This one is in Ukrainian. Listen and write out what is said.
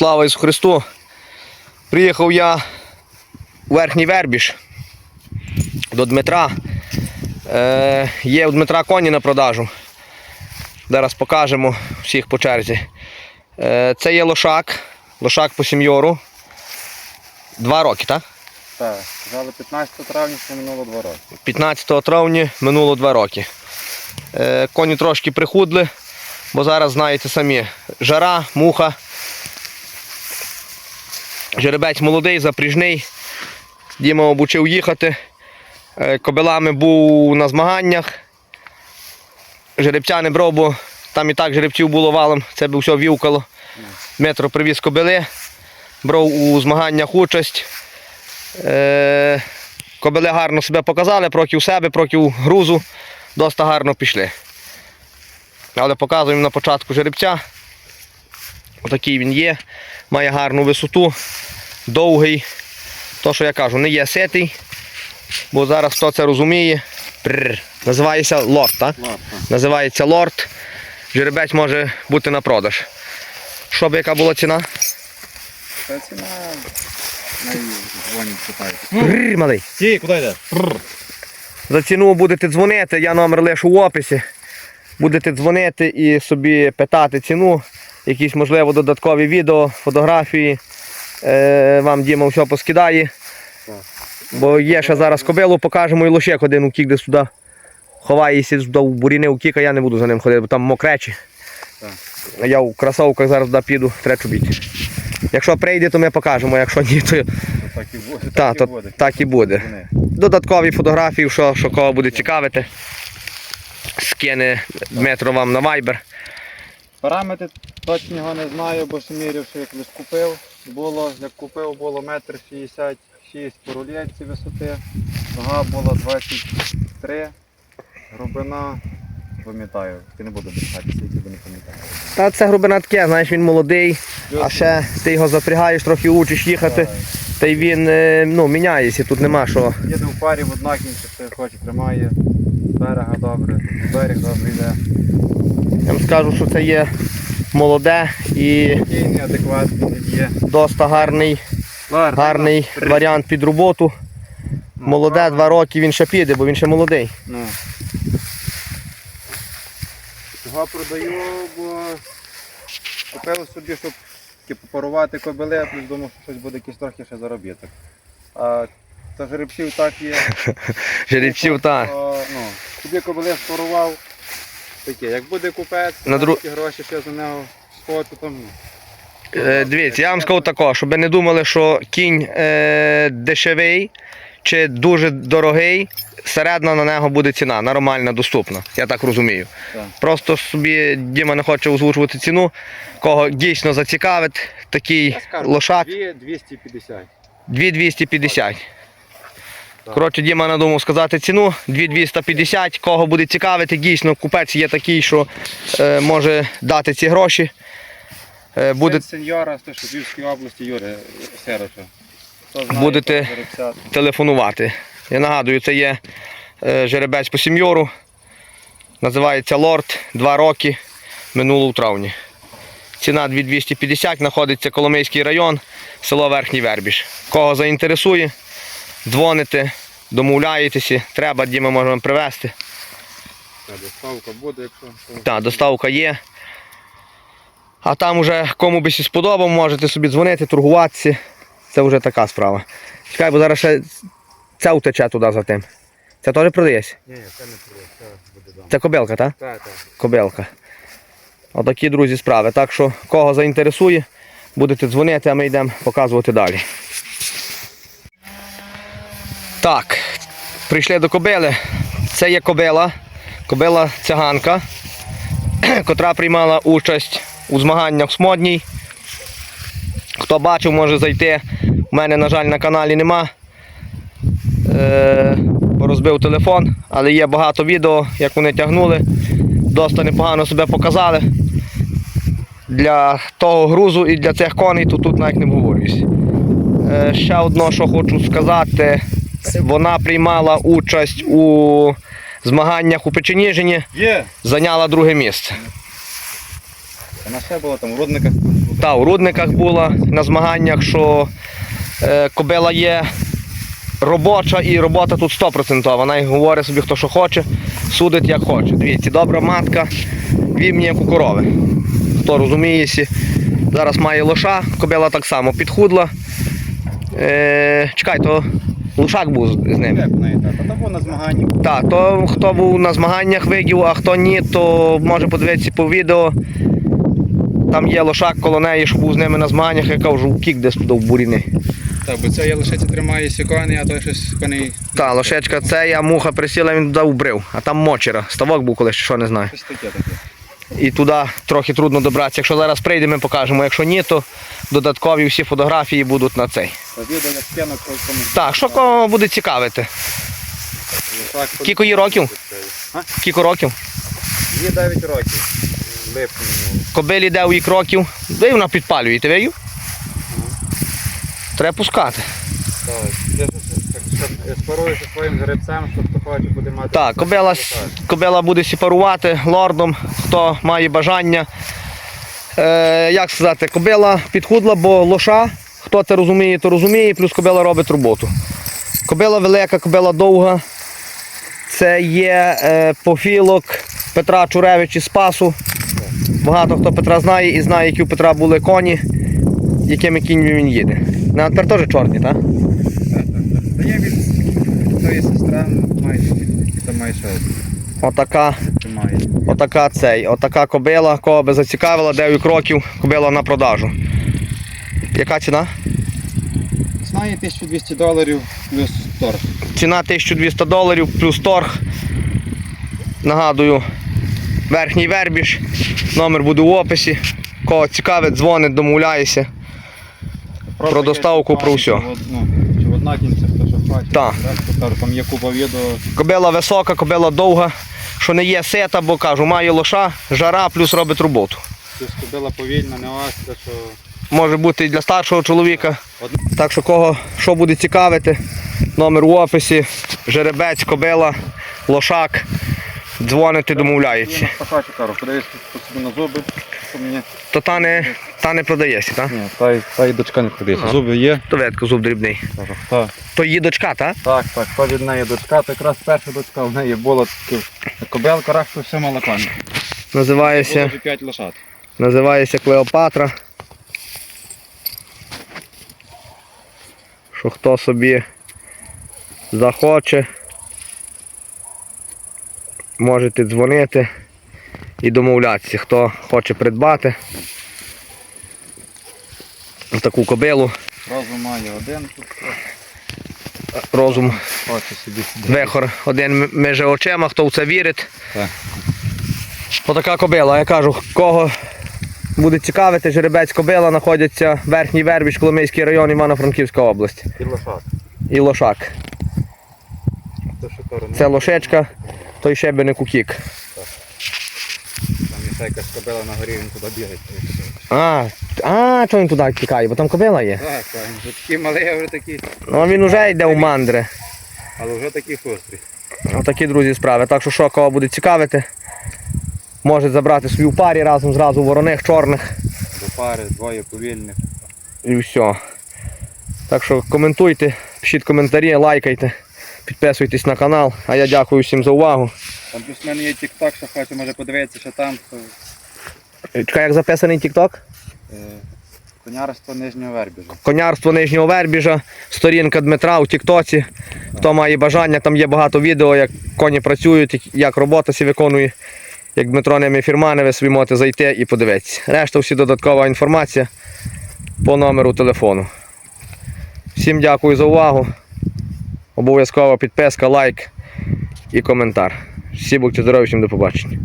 Слава Ісусу Христу! Приїхав я у Верхній Вербіж до Дмитра. Е, є у Дмитра коні на продажу. Зараз покажемо всіх по черзі. Е, це є лошак. Лошак по сім'йору. Два роки, так? Так, сказали 15 травня, що минуло два роки. 15 травня минуло два роки. Е, коні трошки прихудли, бо зараз знаєте самі. Жара, муха. Жеребець молодий, запріжний. Діма обучив їхати. Е, Кобилами був на змаганнях. Жеребця не брав, бо там і так жеребців було валом, це б все вівкало. Метро привіз кобили, брав у змаганнях участь. Е, Кобили гарно себе показали, проти себе, проти грузу, досить гарно пішли. Але показуємо на початку жеребця. Отакий він є, має гарну висоту, довгий. То, що я кажу, не є ситий, бо зараз хто це розуміє. Прррр. Називається лорд, так? Називається лорд. Жеребець може бути на продаж. Що б яка була ціна? Та ціна на питають. Малий. Ті, куди йде? За ціну будете дзвонити, я номер лишу в описі. Будете дзвонити і собі питати ціну, якісь, можливо, додаткові відео, фотографії. Е, вам Діма все поскидає. Бо є ще зараз кобилу, покажемо і лошек один утік десь туди. Ховається туди в буріни утік, а я не буду за ним ходити, бо там мокречі. Так. Я в кросовках зараз туди піду, треба чубіти. Якщо прийде, то ми покажемо, якщо ні, то Так і буде. Та, то так і буде. Додаткові фотографії, що, що кого буде цікавити. Скине Дмитро вам на Viber. Параметри точного не знаю, бо ще міряв, що як колись купив. Було, як купив, було метр 66 по рулетці висоти. Нога була 23. Глибина, пам'ятаю, ти не буду брехати, скільки не пам'ятаю. Та це грубина таке, знаєш, він молодий, а ще ти його запрягаєш, трохи учиш їхати, та й він е, ну, міняється, тут нема що. Їде в парі в однакінці, все хоче, тримає. Берега добре, берег добре йде. Я вам скажу, що це є молоде і доста гарний, гарний варіант під роботу. Молоде, два роки він ще піде, бо він ще молодий. Ну. Його продаю, бо купив собі, щоб типу, парувати кобили, а плюс думав, що щось буде якийсь трохи ще заробіток. А та жеребців так є. Жеребців та. То, ну, собі кобили спарував. Таке, як буде купець, то На дру- такі гроші ще за нього схочу, там. ну. Е, Дивіться, я вам скажу тако, щоб ви не думали, що кінь е, дешевий чи дуже дорогий, середня на нього буде ціна, нормальна, доступна. Я так розумію. Так. Просто собі Діма не хоче озвучувати ціну, кого дійсно зацікавить, такий лошак 2 250. 2250. Коротше, Діма надумав сказати ціну 2250. Кого буде цікавити, дійсно купець є такий, що е, може дати ці гроші. Е, буде. Сеньора з теж області Сероча. Знає, Будете- телефонувати. Я нагадую, це є е, жеребець по сім'йору. Називається Лорд, 2 роки, минуло у травні. Ціна 2250, знаходиться Коломийський район, село Верхній Вербіж. Кого заінтересує, дзвоните, домовляєтеся, треба, Діма може вам привезти. Та доставка буде, якщо. Так, доставка є. А там уже кому би сподобав, можете собі дзвонити, торгуватися. Це вже така справа. Чекай, бо зараз ще ця утече туди за тим. Це теж продається? Ні, це не буде, це буде дома. Це кобилка, так? Так, так. Кобилка. Отакі, друзі, справи. Так що, кого заінтересує, будете дзвонити, а ми йдемо показувати далі. Так, прийшли до кобили. Це є кобила, кобила циганка, котра приймала участь у змаганнях Смодній. Хто бачив, може зайти. У мене, на жаль, на каналі нема. Е, розбив телефон, але є багато відео, як вони тягнули. Доста непогано себе показали. Для того грузу і для цих коней, то тут навіть не обговорююсь. Е, ще одно, що хочу сказати, вона приймала участь у змаганнях у Печеніжині, зайняла друге місце. Вона ще була там у родниках Та, у рудниках була на змаганнях, що е, кобила є робоча і робота тут 100%. Вона говорить собі, хто що хоче, судить як хоче. Дивіться, добра матка, вімні, як у корови. Хто розуміється, зараз має лоша, кобила так само підхудла. Е, чекай, то лошак був з ним. Як в неї так? А то був на змаганні. Так, то хто був на змаганнях видів, а хто ні, то може подивитися по відео. Там є лошак коло неї, що був з ними на змаганнях, яка вже кік десь туди в буріни. Так, бо це я лише тримає сікони, а той щось коней. Та, лошечка це я муха присіла, він туди вбрив, а там мочера. Ставок був колись, що не знаю. Щось таке таке. І туди трохи трудно добратися. Якщо зараз прийдемо, ми покажемо. Якщо ні, то додаткові всі фотографії будуть на цей. Так, що кого буде цікавити? Скільки їй років? А? Скільки років? Є 9 років. Минуло. Кобилі де у вік років. Де вона підпалює, ти видів? Треба пускати. Так, я ж- так, щоб спаруюся своїм жеребцем, щоб хто хоче буде мати. Так, кобила, кобила буде сепарувати лордом, хто має бажання. Е, як сказати, кобила підхудла, бо лоша, хто це розуміє, то розуміє, плюс кобила робить роботу. Кобила велика, кобила довга. Це є е, пофілок Петра Чуревича із Спасу. Багато хто Петра знає і знає, які у Петра були коні, якими кіньми він їде. На тепер теж чорні, так? Та є від тої сестра, майже, і майже Отака. Отака цей, отака кобила, кого би зацікавила, 9 кроків, кобила на продажу. Яка ціна? Знає 1200 доларів плюс торг. Ціна 1200 доларів плюс торг. Нагадую, верхній вербіж, номер буде в описі. Кого цікавить, дзвонить, домовляється. Про доставку, про шукають, хто що хоче. Так. Решта, Там є купа відео. Кобила висока, кобила довга, що не є сета, бо кажу, має лоша, жара, плюс робить роботу. Плюс кобила повільна, не оська, що Може бути і для старшого чоловіка. Так що кого що буде цікавити, номер в описі, жеребець, кобила, лошак. Дзвоните, домовляється. Подивись собі на зуби, що мені. То та не, та не продається, так? Ні, та й, та й дочка не продається. Ага. Зуби є. То ветко зуб дрібний. Кажу, та. То її дочка, так? Так, так, то від неї дочка, то якраз перша дочка в неї була таке. Кобелка, решта все молоками. Називається, Було 5 лошад. називається Клеопатра. Що хто собі захоче, можете дзвонити і домовлятися, хто хоче придбати таку кобилу, Розум має один тут. розум Хоче собі сидіти. Вихор один між очима, хто в це вірить. Так. Отака кобила. Я кажу, кого буде цікавити, жеребець кобила знаходиться в верхній Вербіч, Коломийський район, Івано-Франківська область. І лошад. І лошак. Це лошечка, той ще би не кукік. Там є якась кобила на горі, він туди бігає. А, а чого він туди тікає? Бо там кобила є. Так, так, він вже такий малий, а вже такий, Ну він вже йде у мандри. але вже такий хострий. Отакі друзі справи. Так що що, кого буде цікавити, може забрати собі в парі разом зразу вороних, чорних. До пари, двоє повільних. І все. Так що коментуйте, пишіть коментарі, лайкайте, підписуйтесь на канал. А я дякую всім за увагу. Там плюс в мене є тік-ток, що хоче, може подивитися, що там. То, Чекай, як записаний TikTok? е, конярство нижнього вербіжа. Конярство Нижнього Вербіжа, сторінка Дмитра у Тіктоці. Хто має бажання, там є багато відео, як коні працюють, як- робота сі виконує. Як Дмитро ними фірмани, ви собі можете зайти і подивитися. Решта всі додаткова інформація по номеру телефону. Всім дякую за увагу. Обов'язково підписка, лайк і коментар. Всі будьте здорові, всім до побачення.